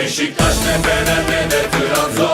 Beşiktaş ne Fener ne de Trabzon.